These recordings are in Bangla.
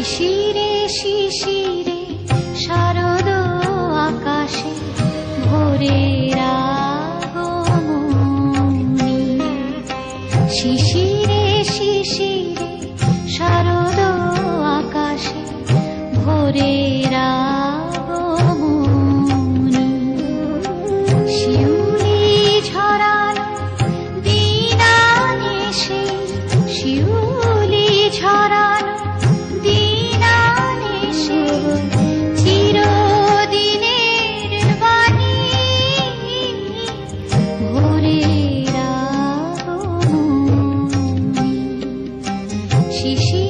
শিশিরে শিশিরে, শারদ আকাশে ভোরের শিশিরে শিশিরে, শারদ আকাশে ভোরের আগমনী শিউলি ঝরাল দিদানে সেই শিউ 嘻嘻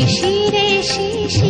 শিশিরে শিশিরে